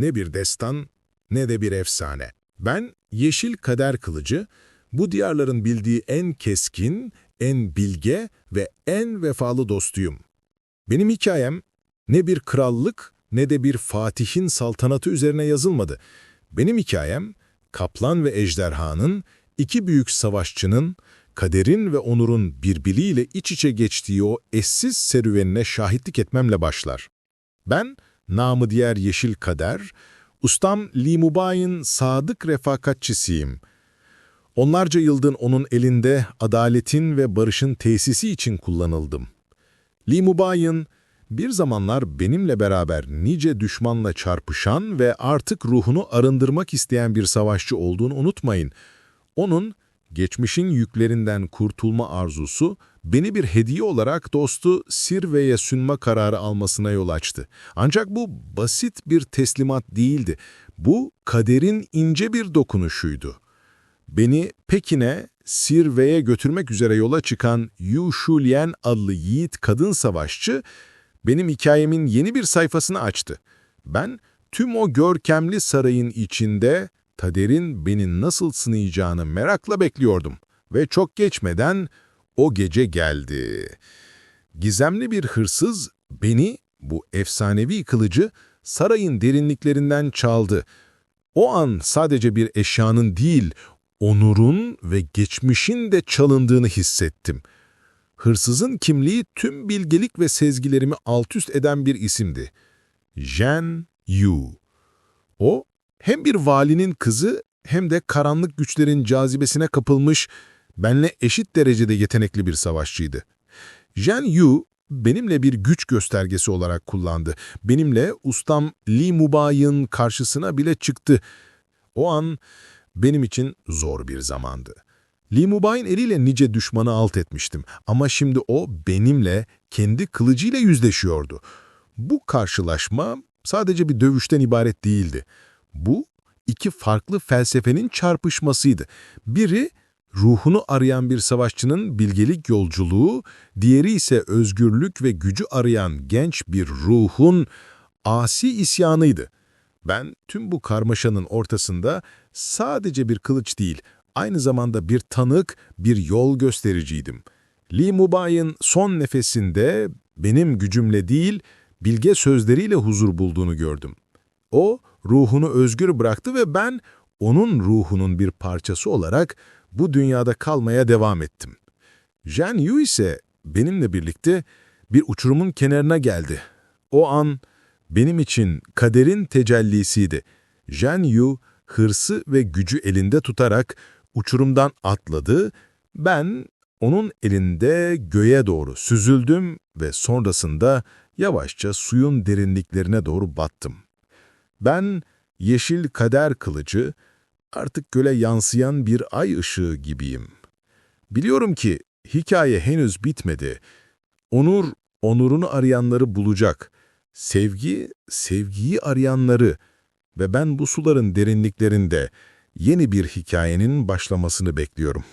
ne bir destan ne de bir efsane. Ben Yeşil Kader Kılıcı, bu diyarların bildiği en keskin, en bilge ve en vefalı dostuyum. Benim hikayem ne bir krallık ne de bir fatihin saltanatı üzerine yazılmadı. Benim hikayem, kaplan ve ejderhanın, iki büyük savaşçının, kaderin ve onurun birbiriyle iç içe geçtiği o eşsiz serüvenine şahitlik etmemle başlar. Ben, namı diğer Yeşil Kader, ustam Li Mubay'ın sadık refakatçisiyim. Onlarca yıldın onun elinde adaletin ve barışın tesisi için kullanıldım. Li Mubay'ın bir zamanlar benimle beraber nice düşmanla çarpışan ve artık ruhunu arındırmak isteyen bir savaşçı olduğunu unutmayın. Onun geçmişin yüklerinden kurtulma arzusu beni bir hediye olarak dostu Sirve'ye sunma kararı almasına yol açtı. Ancak bu basit bir teslimat değildi. Bu kaderin ince bir dokunuşuydu. Beni Pekin'e, Sirve'ye götürmek üzere yola çıkan Yu Shulien adlı yiğit kadın savaşçı, benim hikayemin yeni bir sayfasını açtı. Ben tüm o görkemli sarayın içinde Kader'in beni nasıl sınayacağını merakla bekliyordum. Ve çok geçmeden o gece geldi. Gizemli bir hırsız beni, bu efsanevi kılıcı, sarayın derinliklerinden çaldı. O an sadece bir eşyanın değil, onurun ve geçmişin de çalındığını hissettim. Hırsızın kimliği tüm bilgelik ve sezgilerimi altüst eden bir isimdi. Jen Yu. O, hem bir valinin kızı hem de karanlık güçlerin cazibesine kapılmış, benle eşit derecede yetenekli bir savaşçıydı. Jen Yu, benimle bir güç göstergesi olarak kullandı. Benimle ustam Li Mubay'ın karşısına bile çıktı. O an benim için zor bir zamandı. Li Mubay'ın eliyle nice düşmanı alt etmiştim ama şimdi o benimle kendi kılıcıyla yüzleşiyordu. Bu karşılaşma sadece bir dövüşten ibaret değildi. Bu iki farklı felsefenin çarpışmasıydı. Biri ruhunu arayan bir savaşçının bilgelik yolculuğu, diğeri ise özgürlük ve gücü arayan genç bir ruhun asi isyanıydı. Ben tüm bu karmaşanın ortasında sadece bir kılıç değil, aynı zamanda bir tanık, bir yol göstericiydim. Li Mubay'ın son nefesinde benim gücümle değil, bilge sözleriyle huzur bulduğunu gördüm. O, ruhunu özgür bıraktı ve ben onun ruhunun bir parçası olarak bu dünyada kalmaya devam ettim. Jen Yu ise benimle birlikte bir uçurumun kenarına geldi. O an benim için kaderin tecellisiydi. Jen Yu hırsı ve gücü elinde tutarak uçurumdan atladı, ben onun elinde göğe doğru süzüldüm ve sonrasında yavaşça suyun derinliklerine doğru battım. Ben yeşil kader kılıcı, artık göle yansıyan bir ay ışığı gibiyim. Biliyorum ki hikaye henüz bitmedi. Onur, onurunu arayanları bulacak. Sevgi, sevgiyi arayanları ve ben bu suların derinliklerinde yeni bir hikayenin başlamasını bekliyorum.